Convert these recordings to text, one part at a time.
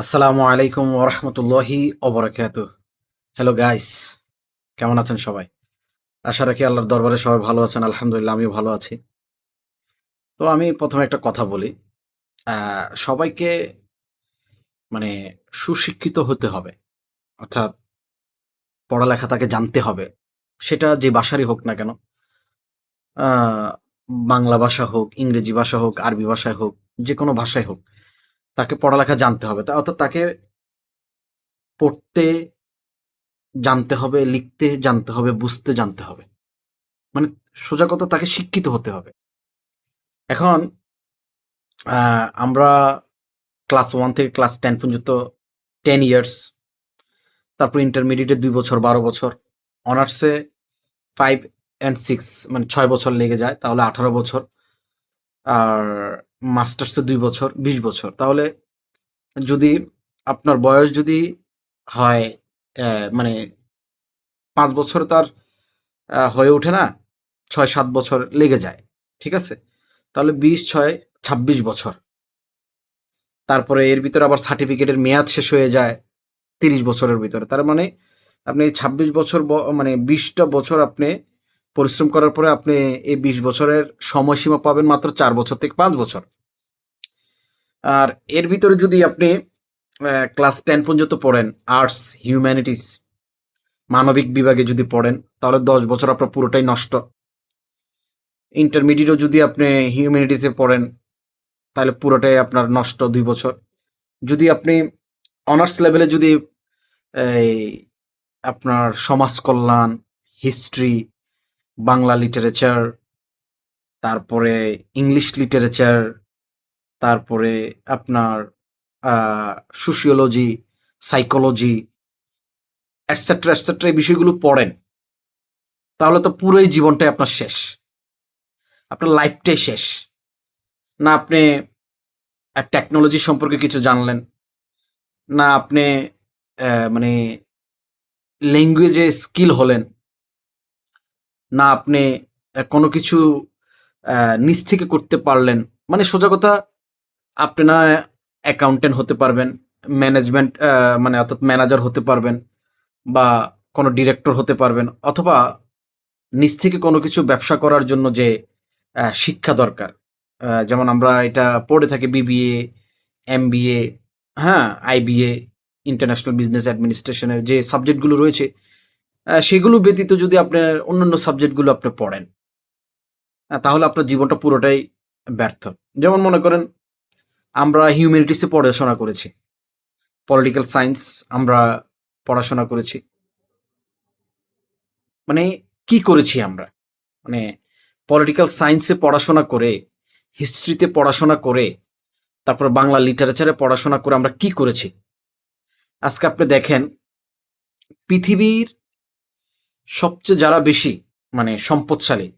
আসসালামু আলাইকুম ওরহমতুল্লাহি ওবরাকাত হ্যালো গাইস কেমন আছেন সবাই? আশা রাখি আল্লাহর দরবারে সবাই ভালো আছেন, আলহামদুলিল্লাহ আমিও ভালো আছি। তো আমি প্রথমে একটা কথা বলি সবাইকে মানে সুশিক্ষিত হতে হবে, অর্থাৎ পড়ালেখা তাকে জানতে হবে, সেটা যে ভাষারই হোক না কেন বাংলা ভাষা হোক, ইংরেজি ভাষা হোক, আরবি ভাষায় হোক, যে কোনো ভাষায় হোক তাকে পড়ালেখা জানতে হবে। অর্থাৎ তাকে পড়তে জানতে হবে, লিখতে জানতে হবে, বুঝতে জানতে হবে। মানে সোজা কথা তাকে শিক্ষিত হতে হবে। এখন আমরা ক্লাস ওয়ান থেকে ক্লাস টেন পর্যন্ত টেন ইয়ার্স, তারপর ইন্টারমিডিয়েটে দুই বছর, বারো বছর, অনার্সে ফাইভ অ্যান্ড সিক্স মানে ছয় বছর লেগে যায়, তাহলে আঠারো বছর। আর মাস্টার্সে দুই বছর, বিশ বছর। তাহলে যদি আপনার বয়স যদি হয় মানে পাঁচ বছর তো আর হয়ে ওঠে না, ছয় সাত বছর লেগে যায়, ঠিক আছে? তাহলে বিশ, ছয়, ছাব্বিশ বছর। তারপরে এর ভিতরে আবার সার্টিফিকেটের মেয়াদ শেষ হয়ে যায় তিরিশ বছরের ভিতরে। তার মানে আপনি ছাব্বিশ বছর মানে বিশটা বছর আপনি পরিশ্রম করার পরে আপনি এই বিশ বছরের সময়সীমা পাবেন মাত্র চার বছর থেকে পাঁচ বছর। আর এর ভিতরে যদি আপনি ক্লাস টেন পর্যন্ত পড়েন আর্টস হিউম্যানিটিস মানবিক বিভাগে যদি পড়েন, তাহলে দশ বছর আপনার পুরোটাই নষ্ট। ইন্টারমিডিয়েটও যদি আপনি হিউম্যানিটিসে পড়েন, তাহলে পুরোটাই আপনার নষ্ট দুই বছর। যদি আপনি অনার্স লেভেলে যদি আপনার সমাজ কল্যাণ হিস্ট্রি বাংলা লিটারেচার তারপরে ইংলিশ লিটারেচার তারপরে আপনার সোশিওলজি সাইকোলজি অ্যাটসেট্রা অ্যাটসেট্রা এই বিষয়গুলো পড়েন। তাহলে তো পুরোই জীবনটাই আপনার শেষ। আপনার লাইফটাই শেষ। না আপনি টেকনোলজি সম্পর্কে কিছু জানলেন, না আপনি মানে ল্যাঙ্গুয়েজে স্কিল হলেন না আপনি কোনো কিছু নিজ থেকে করতে পারলেন। মানে সোজা কথা, আপনি না অ্যাকাউন্টেন্ট হতে পারবেন ম্যানেজমেন্ট মানে অর্থাৎ ম্যানেজার হতে পারবেন বা কোনো ডিরেক্টর হতে পারবেন অথবা নিজ থেকে কোনো কিছু ব্যবসা করার জন্য যে শিক্ষা দরকার। যেমন আমরা এটা পড়ে থাকি বিবিএ এমবিএ হ্যাঁ আইবিএ ইন্টারন্যাশনাল বিজনেস অ্যাডমিনিস্ট্রেশনের যে সাবজেক্টগুলো রয়েছে সেগুলো ব্যতীত যদি আপনার অন্যান্য সাবজেক্টগুলো আপনি পড়েন তাহলে আপনার জীবনটা পুরোটাই ব্যর্থ। যেমন মনে করেন, আমরা হিউম্যানিটিসে পড়াশোনা করেছি। পলিটিক্যাল সায়েন্স আমরা পড়াশোনা করেছি। মানে কি করেছি আমরা? মানে পলিটিক্যাল সায়েন্সে পড়াশোনা করে, হিস্ট্রিতে পড়াশোনা করে, তারপর বাংলা লিটারেচারে পড়াশোনা করে আমরা কি করেছি? আজকে আপনি দেখেন, পৃথিবীর সবচেয়ে যারা বেশি মানে সম্পদশালী,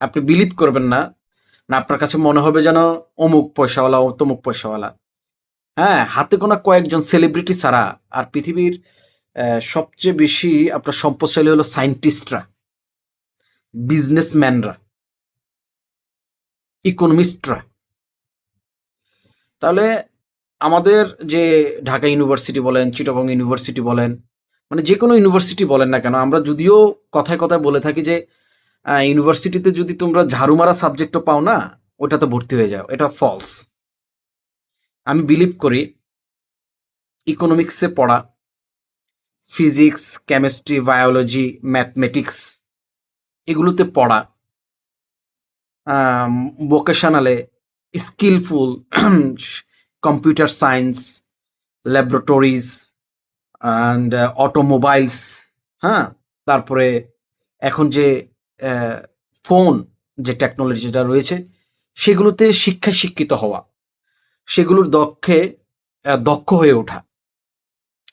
আপনি বিলিভ করবেন না না আপনার কাছে মনে হবে যেন অমুক পয়সাওয়ালা, তমুক পয়সাওয়ালা। হ্যাঁ হাতে গোনা কয়েকজন সেলিব্রিটি ছাড়া আর পৃথিবীর সবচেয়ে বেশি আপনার সম্পদশালী হলো সায়েন্টিস্টরা বিজনেসম্যানরা ইকোনমিস্টরা তাহলে আমাদের যে ঢাকা ইউনিভার্সিটি বলেন চিটাগং ইউনিভার্সিটি বলেন মানে যে কোনো ইউনিভার্সিটি বলেন না কেন, আমরা যদিও কথায় কথায় বলে থাকি যে ইউনিভার্সিটিতে যদি তোমরা ঝাড়ু মারা সাবজেক্টও পাও না, ওটাতে ভর্তি হয়ে যাও, এটা ফলস আমি বিলিভ করি ইকোনমিক্সে পড়া ফিজিক্স কেমিস্ট্রি বায়োলজি ম্যাথমেটিক্স এগুলোতে পড়া ভোকেশনালে skillful computer science laboratories and automobiles হ্যাঁ? তারপরে এখন যে ফোন যে টেকনোলজিটা রয়েছে, সেগুলোতে শিক্ষায় শিক্ষিত হওয়া, সেগুলোর দক্ষে দক্ষ হয়ে ওঠা।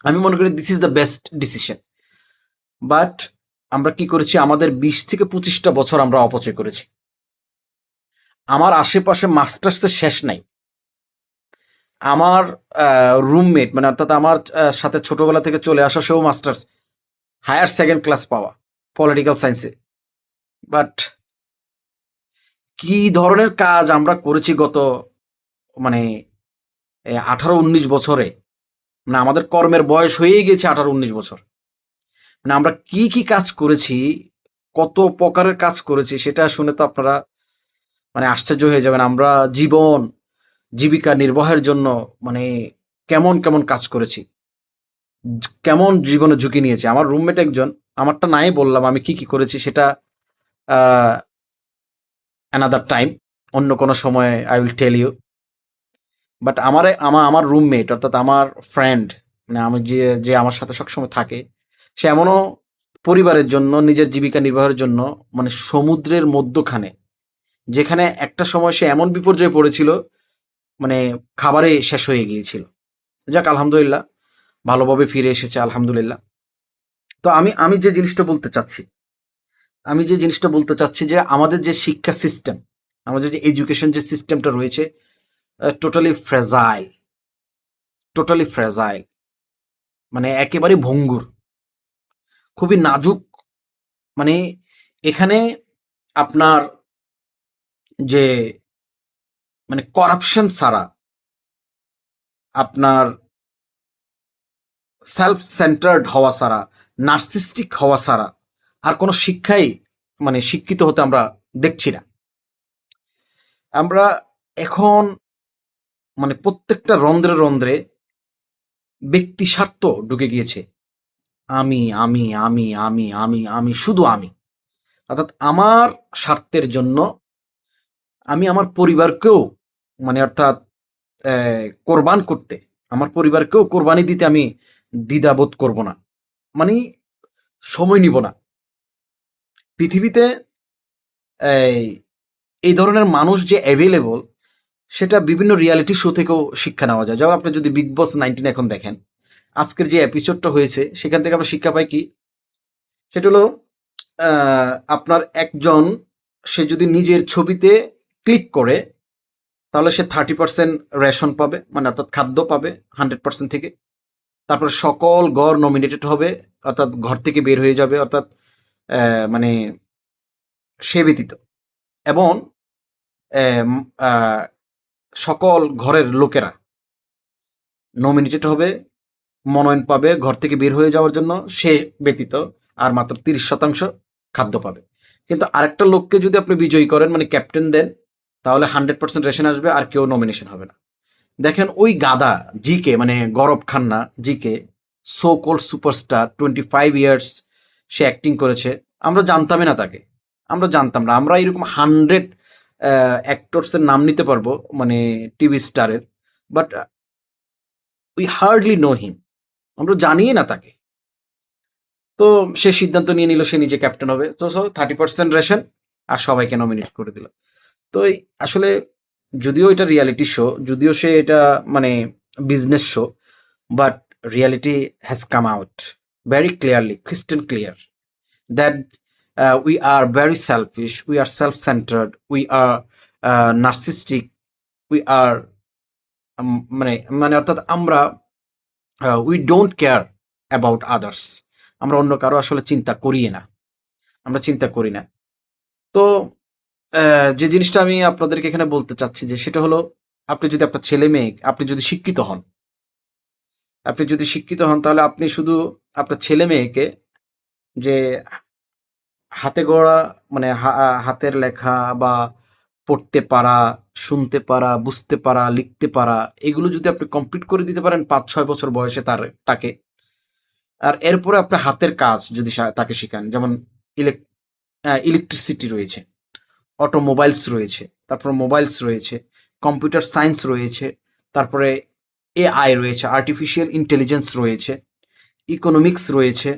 আমি মনে করি this is the best decision but আমরা কি করেছি? আমাদের বিশ থেকে পঁচিশটা বছর আমরা অপচয় করেছি। আমার আশেপাশে মাস্টার্সের শেষ নাই। আমার রুমমেট মানে অর্থাৎ আমার সাথে ছোটবেলা থেকে চলে আসা সেও মাস্টার্স হায়ার সেকেন্ড ক্লাস পাওয়া পলিটিক্যাল সায়েন্সে বাট কি ধরনের কাজ আমরা করেছি গত মানে আঠারো উনিশ বছরে? মানে আমাদের কর্মের বয়স হয়েই গেছে আঠারো উনিশ বছর। মানে আমরা কি কি কাজ করেছি, কত প্রকারের কাজ করেছি, সেটা শুনে তো আপনারা মানে আশ্চর্য হয়ে যাবেন। আমরা জীবন জীবিকা নির্বাহের জন্য মানে কেমন কেমন কাজ করেছি, কেমন জীবনে ঝুঁকি নিয়েছি। আমার রুমমেট একজন, আমারটা নাই বললাম আমি কি কি করেছি সেটা অ্যানাদার টাইম অন্য কোনো সময় I will tell you but আমার আমার আমার রুমমেট, অর্থাৎ আমার ফ্রেন্ড মানে আমি যে যে আমার সাথে সবসময় থাকে, সে এমনও পরিবারের জন্য, নিজের জীবিকা নির্বাহের জন্য মানে সমুদ্রের মধ্যখানে, যেখানে একটা সময় সে এমন বিপর্যয়ে পড়েছিল মানে খাবারে শেষ হয়ে গিয়েছিল। যাক, আলহামদুলিল্লাহ, ভালোভাবে ফিরে এসেছে, আলহামদুলিল্লাহ। তো আমি আমি যে জিনিসটা বলতে চাচ্ছি, আমি যে জিনিসটা বলতে চাচ্ছি যে আমাদের যে শিক্ষা সিস্টেম আমাদের যে এডুকেশন যে সিস্টেমটা রয়েছে টোটালি ফ্রেজাইল টোটালি ফ্রেজাইল মানে একেবারে ভঙ্গুর, খুবই নাজুক মানে এখানে আপনার যে মানে করাপশন ছাড়া আপনার সেলফ সেন্টার্ড হওয়া ছাড়া নার্সিস্টিক হওয়া ছাড়া আর কোনো শিক্ষাই মানে শিক্ষিত হতে আমরা দেখছি না। আমরা এখন মানে প্রত্যেকটা রন্ধ্রে রন্ধ্রে ব্যক্তি স্বার্থ ঢুকে গিয়েছে। আমি আমি আমি আমি আমি আমি, শুধু আমি। অর্থাৎ আমার স্বার্থের জন্য আমি আমার পরিবারকেও মানে অর্থাৎ কোরবান করতে। আমার পরিবারকেও কোরবানি দিতে আমি দ্বিধাবোধ করব না। মানে সময় নিব না। পৃথিবীতে এই ধরনের মানুষ যে অ্যাভেলেবল সেটা বিভিন্ন রিয়ালিটি শো থেকেও শিক্ষা নেওয়া যায়। যেমন আপনি যদি বিগ বস নাইনটিন এখন দেখেন, আজকের যে এপিসোডটা হয়েছে, সেখান থেকে আমরা শিক্ষা পাই কি? সেটা হলো আপনার একজন, সে যদি নিজের ছবিতে ক্লিক করে তাহলে সে থার্টি পার্সেন্ট রেশন পাবে মানে অর্থাৎ খাদ্য পাবে হান্ড্রেড পার্সেন্ট থেকে। তারপরে সকল গড় নমিনেটেড হবে, অর্থাৎ ঘর থেকে বের হয়ে যাবে, অর্থাৎ মানে সে ব্যতীত। এবং সকল ঘরের লোকেরা নমিনেটেড হবে, মনোনয়ন পাবে, ঘর থেকে বের হয়ে যাওয়ার জন্য সে ব্যতীত আর মাত্র তিরিশ শতাংশ খাদ্য পাবে। কিন্তু আরেকটা লোককে যদি আপনি বিজয়ী করেন মানে ক্যাপ্টেন দেন তাহলে হান্ড্রেড পার্সেন্ট রেশন আসবে আর কেউ নমিনেশন হবে না। দেখেন ওই গাদা জিকে মানে Gaurav Khanna GK so called superstar twenty five years সে অ্যাক্টিং করেছে। আমরা জানতামই না তাকে। আমরা জানতাম না। আমরা এরকম হান্ড্রেড অ্যাক্টরসের নাম নিতে পারব মানে টিভি স্টারের but we hardly know him আমরা জানিই না তাকে। তো সে সিদ্ধান্ত নিয়ে নিল, সে নিজে ক্যাপ্টেন হবে। তো সো থার্টি পার্সেন্ট রেশন আর সবাইকে নমিনেট করে দিল। তো আসলে যদিও এটা রিয়ালিটি শো যদিও সে এটা মানে business show but reality has come out very clearly crystal clear that we are very selfish we are self centred we are narcissistic we are মানে মানে অর্থাৎ আমরা we don't care about others আমরা অন্য কারও আসলে চিন্তা করি না। আমরা চিন্তা করি না। তো যে জিনিসটা আমি আপনাদেরকে এখানে বলতে চাচ্ছি যে সেটা হলো, আপনি যদি আপনার ছেলে মেয়ে, আপনি যদি শিক্ষিত হন, আপনি যদি শিক্ষিত হন, তাহলে আপনি শুধু আপনার ছেলে মেয়েকে যে হাতে গড়া মানে হাতের লেখা বা পড়তে পারা, শুনতে পারা, বুঝতে পারা, লিখতে পারা, এগুলো যদি আপনি কমপ্লিট করে দিতে পারেন পাঁচ ছয় বছর বয়সে তার, তাকে। আর এরপরে আপনার হাতের কাজ যদি তাকে শেখান, যেমন ইলেক ইলেকট্রিসিটি রয়েছে। অটোমোবাইলস রয়েছে, তারপর মোবাইলস রয়েছে কম্পিউটার সায়েন্স রয়েছে, তারপরে এআই রয়েছে আর্টিফিশিয়াল ইন্টেলিজেন্স রয়েছে ইকোনমিক্স রয়েছে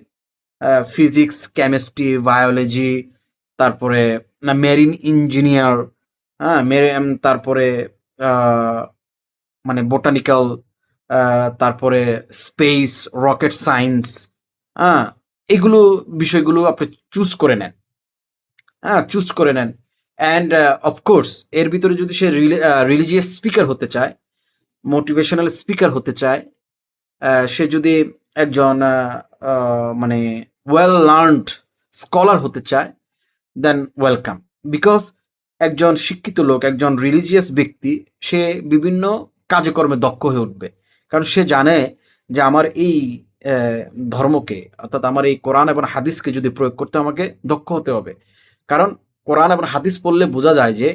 ফিজিক্স কেমিস্ট্রি বায়োলজি তারপরে মেরিন ইঞ্জিনিয়ার হ্যাঁ মেরে- তারপরে মানে বোটানিক্যাল তারপরে স্পেস রকেট সায়েন্স হ্যাঁ এগুলো বিষয়গুলো আপনি চুজ করে নেন হ্যাঁ চুজ করে নেন। অ্যান্ড অফকোর্স এর ভিতরে যদি সে রিলিজিয়াস স্পিকার হতে চায় মোটিভেশনাল স্পিকার হতে চায় সে যদি একজন মানে ওয়েল লার্নড স্কলার হতে চায় দেন ওয়েলকাম বিকজ একজন শিক্ষিত লোক, একজন রিলিজিয়াস ব্যক্তি, সে বিভিন্ন কাজকর্মে দক্ষ হয়ে উঠবে। কারণ সে জানে যে আমার এই ধর্মকে, অর্থাৎ আমার এই কোরআন এবং হাদিসকে যদি প্রয়োগ করতে আমাকে দক্ষ হতে হবে। কারণ কোরআন এবং হাদিস পড়লে বোঝা যায় যে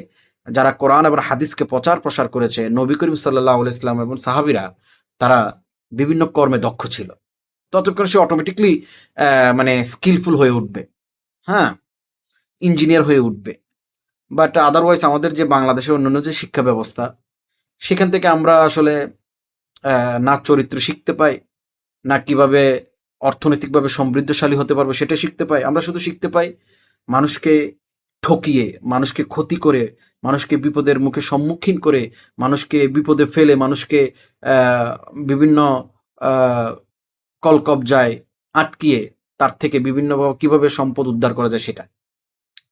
যারা কোরআন এবং হাদিসকে প্রচার প্রসার করেছে, নবী করিম সাল্লাহ ইসলাম এবং সাহাবিরা, তারা বিভিন্ন কর্মে দক্ষ ছিল। ততক্ষণ সে অটোমেটিকলি মানে স্কিলফুল হয়ে উঠবে। হ্যাঁ? ইঞ্জিনিয়ার হয়ে উঠবে। বাট আদারওয়াইজ আমাদের যে বাংলাদেশের অন্যান্য যে শিক্ষা ব্যবস্থা, সেখান থেকে আমরা আসলে না চরিত্র শিখতে পাই, না কীভাবে অর্থনৈতিকভাবে সমৃদ্ধশালী হতে পারব সেটা শিখতে পাই। আমরা শুধু শিখতে পাই মানুষকে ঠকিয়ে, মানুষকে ক্ষতি করে, মানুষকে বিপদের মুখে সম্মুখীন করে, মানুষকে বিপদে ফেলে, মানুষকে বিভিন্ন কলকবজায় আটকিয়ে তার থেকে বিভিন্ন কীভাবে সম্পদ উদ্ধার করা যায় সেটা।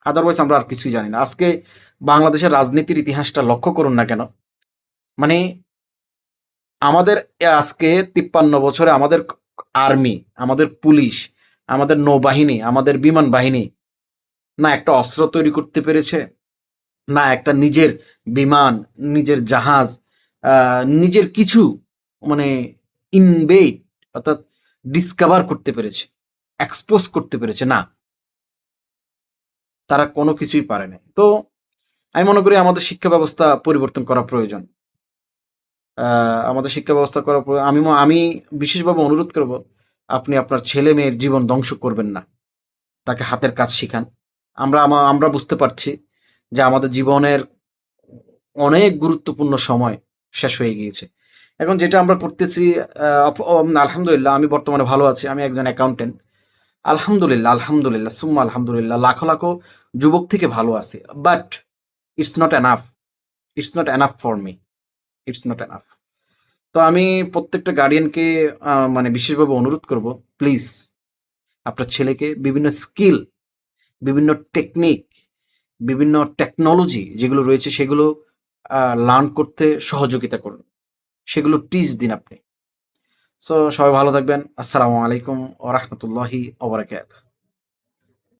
আদারওয়াইজ আমরা আর কিছুই জানি না। আজকে বাংলাদেশের রাজনীতির ইতিহাসটা লক্ষ্য করুন না কেন? মানে আমাদের আজকে তিপ্পান্ন বছরে আমাদের আর্মি, আমাদের পুলিশ, আমাদের নৌবাহিনী, আমাদের বিমান বাহিনী না একটা অস্ত্র তৈরি করতে পেরেছে, না একটা নিজের বিমান, নিজের জাহাজ নিজের কিছু মানে ইনভেট অর্থাৎ ডিসকভার করতে পেরেছে এক্সপোজ করতে পেরেছে, না। তারা কোনো কিছুই পারে না তো আমি মনে করি আমাদের শিক্ষা ব্যবস্থা পরিবর্তন করা প্রয়োজন। আমাদের শিক্ষা ব্যবস্থা করা আমি আমি বিশেষভাবে অনুরোধ করব, আপনি আপনার ছেলে মেয়ের জীবন ধ্বংস করবেন না। তাকে হাতের কাজ শিখান। আমরা আমরা বুঝতে পারছি যে আমাদের জীবনের অনেক গুরুত্বপূর্ণ সময় শেষ হয়ে গিয়েছে। এখন যেটা আমরা ও, আলহামদুলিল্লাহ আমি বর্তমানে ভালো আছি আমি একজন অ্যাকাউন্টেন্ট আলহামদুলিল্লাহ আলহামদুলিল্লাহ সুম্মা আলহামদুলিল্লাহ লাখো লাখো যুবক থেকে ভালো আছি but it's not enough it's not enough for me it's not enough তো আমি প্রত্যেকটা গার্ডিয়ানকে মানে বিশেষভাবে অনুরোধ করব প্লিজ আপনার ছেলেকে বিভিন্ন স্কিল বিভিন্ন টেকনিক বিভিন্ন টেকনোলজি যেগুলো রয়েছে সেগুলো লার্ন করতে সহযোগিতা করুন। সেগুলো টিজ দিন আপনি। সো সবাই ভালো থাকবেন। আসসালামু আলাইকুম ও রহমতুল্লাহি ওবরাকাত